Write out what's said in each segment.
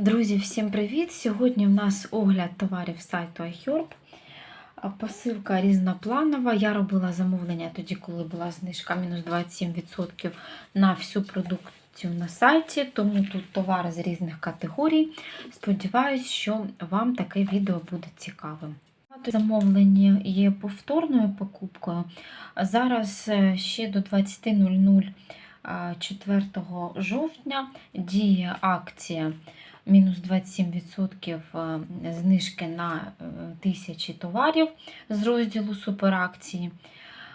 Друзі, всім привіт! Сьогодні в нас огляд товарів сайту iHerb. Посилка різнопланова. Я робила замовлення тоді, коли була знижка мінус 27% на всю продукцію на сайті, тому тут товари з різних категорій. Сподіваюсь, що вам таке відео буде цікавим. Замовлення є повторною покупкою. Зараз е, ще до 20.00 4 жовтня діє акція мінус 27% е, знижки на е, тисячі товарів з розділу суперакції.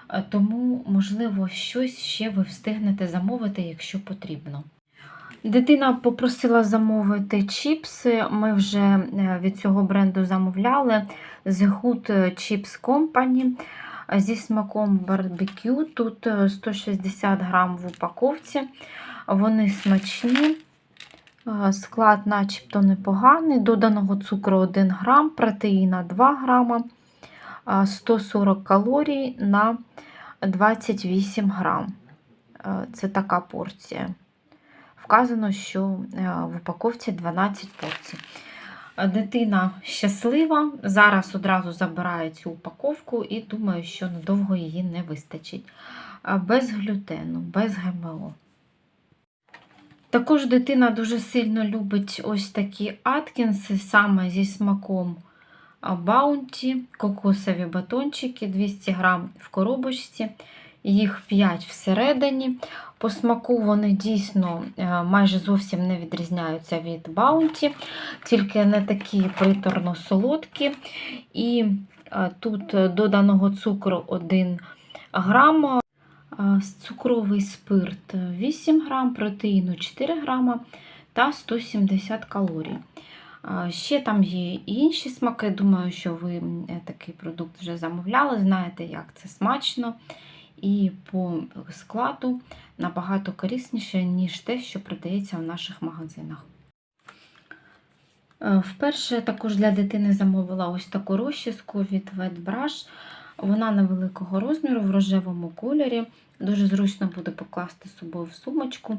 Е, Тому, можливо, щось ще ви встигнете замовити, якщо потрібно. Дитина попросила замовити чіпси. Ми вже від цього бренду замовляли The Hood Chips Company зі смаком барбекю. Тут 160 грам в упаковці. Вони смачні. Склад начебто непоганий. Доданого цукру 1 грам, протеїна 2 грама, 140 калорій на 28 грам. Це така порція. Вказано, що в упаковці 12 порцій. Дитина щаслива, зараз одразу забирає цю упаковку і думаю, що надовго її не вистачить. Без глютену, без ГМО. Також дитина дуже сильно любить ось такі аткінси саме зі смаком баунті, кокосові батончики, 200 грам в коробочці, їх 5 всередині. По смаку вони дійсно майже зовсім не відрізняються від баунті, тільки не такі приторно солодкі. І тут доданого цукру 1 грам, цукровий спирт 8 грам, протеїну 4 грама та 170 калорій. Ще там є інші смаки. Думаю, що ви такий продукт вже замовляли, знаєте, як це смачно. І по складу набагато корисніше, ніж те, що продається в наших магазинах. Вперше також для дитини замовила ось таку розчіску від Wet Вона невеликого розміру в рожевому кольорі. Дуже зручно буде покласти з собою в сумочку.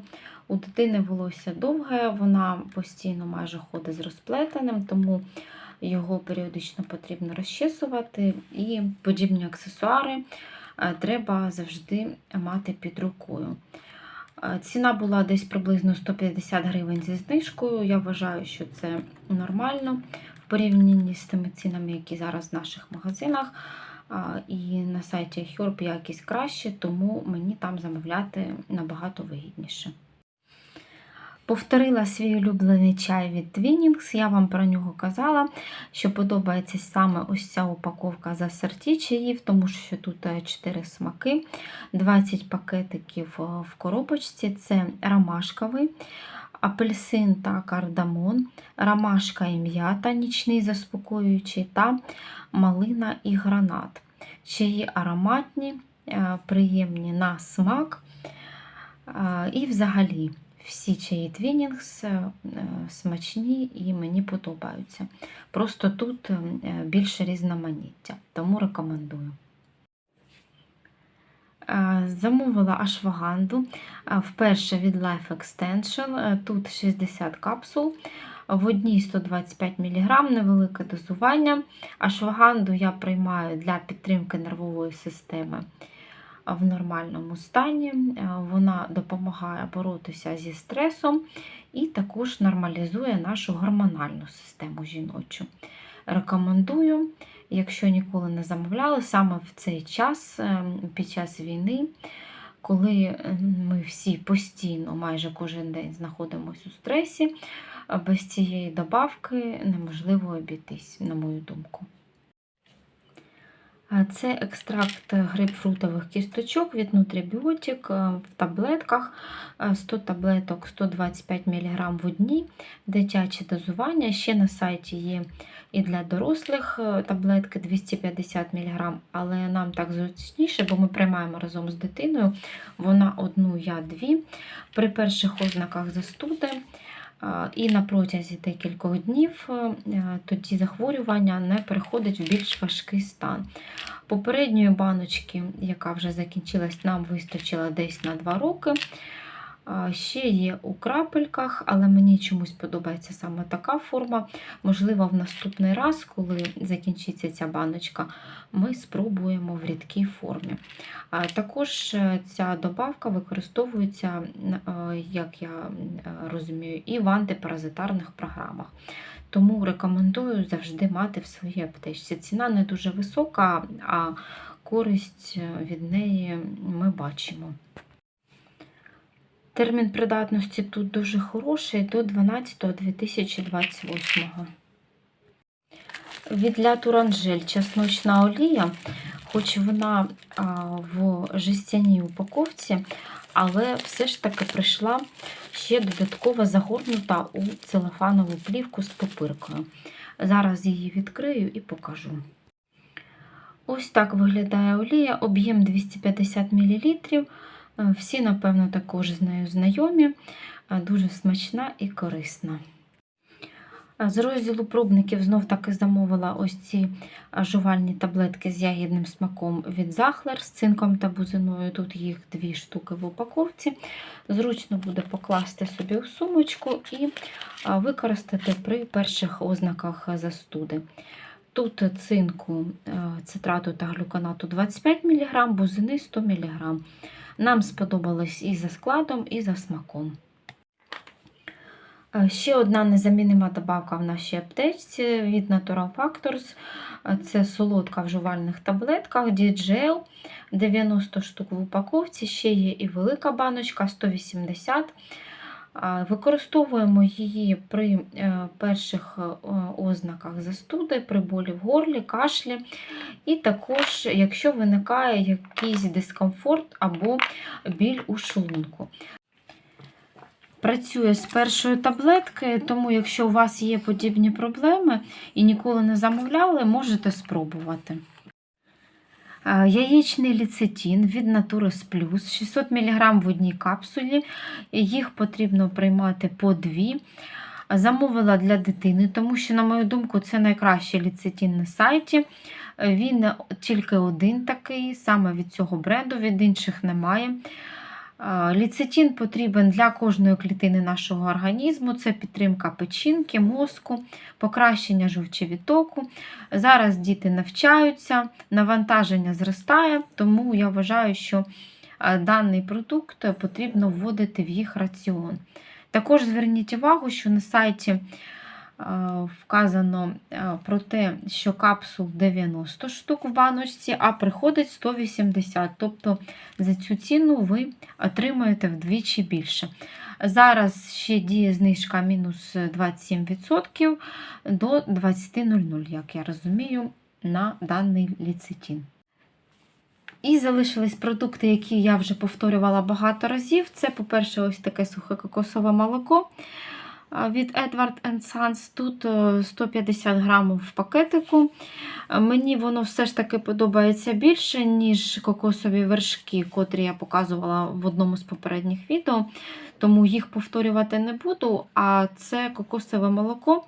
У дитини волосся довге, вона постійно майже ходить з розплетеним, тому його періодично потрібно розчесувати і подібні аксесуари треба завжди мати під рукою. Ціна була десь приблизно 150 гривень зі знижкою. Я вважаю, що це нормально в порівнянні з тими цінами, які зараз в наших магазинах. І на сайті Herb якість краще, тому мені там замовляти набагато вигідніше. Повторила свій улюблений чай від Twinings. Я вам про нього казала, що подобається саме ось ця упаковка з асорті чаїв, тому що тут 4 смаки, 20 пакетиків в коробочці. Це ромашковий, апельсин та кардамон, ромашка і м'ята, нічний заспокоюючий та малина і гранат. Чаї ароматні, приємні на смак. І взагалі всі чаї Твінінгс смачні і мені подобаються. Просто тут більше різноманіття, тому рекомендую. Замовила ашваганду вперше від Life Extension. Тут 60 капсул, в одній 125 мг, невелике дозування. Ашваганду я приймаю для підтримки нервової системи в нормальному стані. Вона допомагає боротися зі стресом і також нормалізує нашу гормональну систему жіночу. Рекомендую, якщо ніколи не замовляли, саме в цей час, під час війни, коли ми всі постійно, майже кожен день знаходимося у стресі, без цієї добавки неможливо обійтись, на мою думку. Це екстракт грейпфрутових кісточок від Nutribiotic в таблетках. 100 таблеток 125 мг в одній, дитяче дозування. Ще на сайті є і для дорослих таблетки 250 мг, але нам так зручніше, бо ми приймаємо разом з дитиною. Вона одну, я дві. При перших ознаках застуди. І на протязі декількох днів тоді захворювання не переходить в більш важкий стан. Попередньої баночки, яка вже закінчилась, нам вистачило десь на 2 роки. Ще є у крапельках, але мені чомусь подобається саме така форма. Можливо, в наступний раз, коли закінчиться ця баночка, ми спробуємо в рідкій формі. Також е, ця добавка використовується, е, як я е, розумію, і в антипаразитарних програмах. Тому рекомендую завжди мати в своїй аптечці. Ціна не дуже висока, а користь від неї ми бачимо. Термін придатності тут дуже хороший до 12.2028. Від Ля Туранжель чесночна олія, хоч вона в жестяній упаковці, але все ж таки прийшла ще додатково загорнута у целофанову плівку з пупиркою. Зараз її відкрию і покажу. Ось так виглядає олія, об'єм 250 мл. Всі, напевно, також з нею знайомі, дуже смачна і корисна. З розділу пробників знов таки замовила ось ці жувальні таблетки з ягідним смаком від Захлер з цинком та бузиною. Тут їх дві штуки в упаковці. Зручно буде покласти собі у сумочку і використати при перших ознаках застуди. Тут цинку, цитрату та глюконату 25 мг, бузини 100 мг. Нам сподобалось і за складом, і за смаком. Ще одна незамінима добавка в нашій аптечці від Natural Factors. Це солодка в жувальних таблетках DGL 90 штук в упаковці, ще є і велика баночка 180 Використовуємо її при перших ознаках застуди, при болі в горлі, кашлі, і також, якщо виникає якийсь дискомфорт або біль у шлунку. Працює з першої таблетки, тому якщо у вас є подібні проблеми і ніколи не замовляли, можете спробувати. Яєчний ліцетін від Naturus Plus 600 мг в одній капсулі. Їх потрібно приймати по дві. Замовила для дитини, тому що, на мою думку, це найкращий ліцетін на сайті. Він тільки один такий, саме від цього бренду, від інших немає. Ліцетин потрібен для кожної клітини нашого організму. Це підтримка печінки, мозку, покращення жовчовітоку. Зараз діти навчаються, навантаження зростає, тому я вважаю, що даний продукт потрібно вводити в їх раціон. Також зверніть увагу, що на сайті вказано про те, що капсул 90 штук в баночці, а приходить 180. Тобто за цю ціну ви отримаєте вдвічі більше. Зараз ще діє знижка мінус 27% до 20.00, як я розумію, на даний ліцетин. І залишились продукти, які я вже повторювала багато разів. Це, по-перше, ось таке сухе кокосове молоко від Edward Sons. Тут 150 грамів в пакетику. Мені воно все ж таки подобається більше, ніж кокосові вершки, котрі я показувала в одному з попередніх відео. Тому їх повторювати не буду. А це кокосове молоко.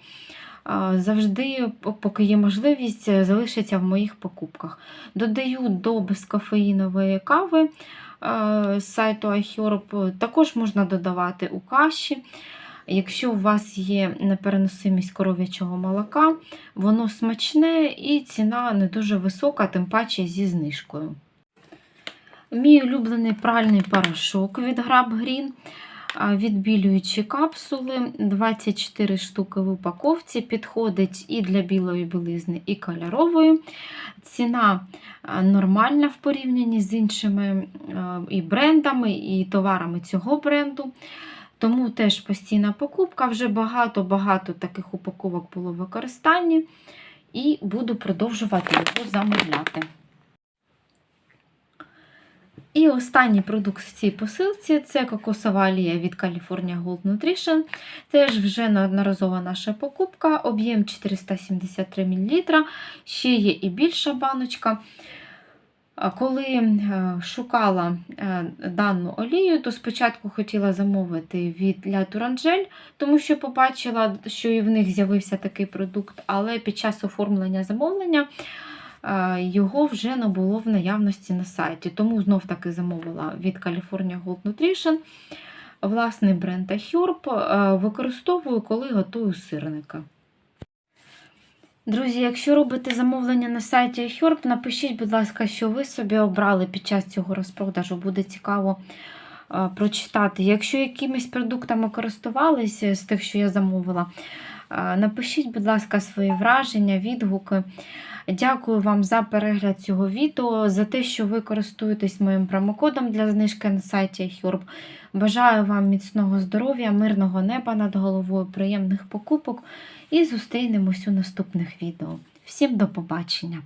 Завжди, поки є можливість, залишиться в моїх покупках. Додаю до безкофеїнової кави з сайту iHerb, також можна додавати у каші. Якщо у вас є непереносимість коров'ячого молока, воно смачне і ціна не дуже висока, тим паче зі знижкою. Мій улюблений пральний порошок від Grab Green. Відбілюючі капсули, 24 штуки в упаковці, підходить і для білої білизни, і кольорової. Ціна нормальна в порівнянні з іншими і брендами, і товарами цього бренду. Тому теж постійна покупка, вже багато-багато таких упаковок було в використанні, і буду продовжувати його замовляти. І останній продукт в цій посилці це кокосова олія від California Gold Nutrition. Теж вже неодноразова наша покупка, об'єм 473 мл, ще є і більша баночка. Коли е, шукала е, дану олію, то спочатку хотіла замовити від Ля Туранжель, тому що побачила, що і в них з'явився такий продукт, але під час оформлення замовлення е, його вже не було в наявності на сайті. Тому знов-таки замовила від California Gold Nutrition. власний бренд Ахюрб е, використовую, коли готую сирника. Друзі, якщо робите замовлення на сайті iHerb, напишіть, будь ласка, що ви собі обрали під час цього розпродажу. Буде цікаво е, прочитати. Якщо якимись продуктами користувалися з тих, що я замовила, напишіть, будь ласка, свої враження, відгуки. Дякую вам за перегляд цього відео, за те, що ви користуєтесь моїм промокодом для знижки на сайті Хюрб. Бажаю вам міцного здоров'я, мирного неба над головою, приємних покупок і зустрінемось у наступних відео. Всім до побачення!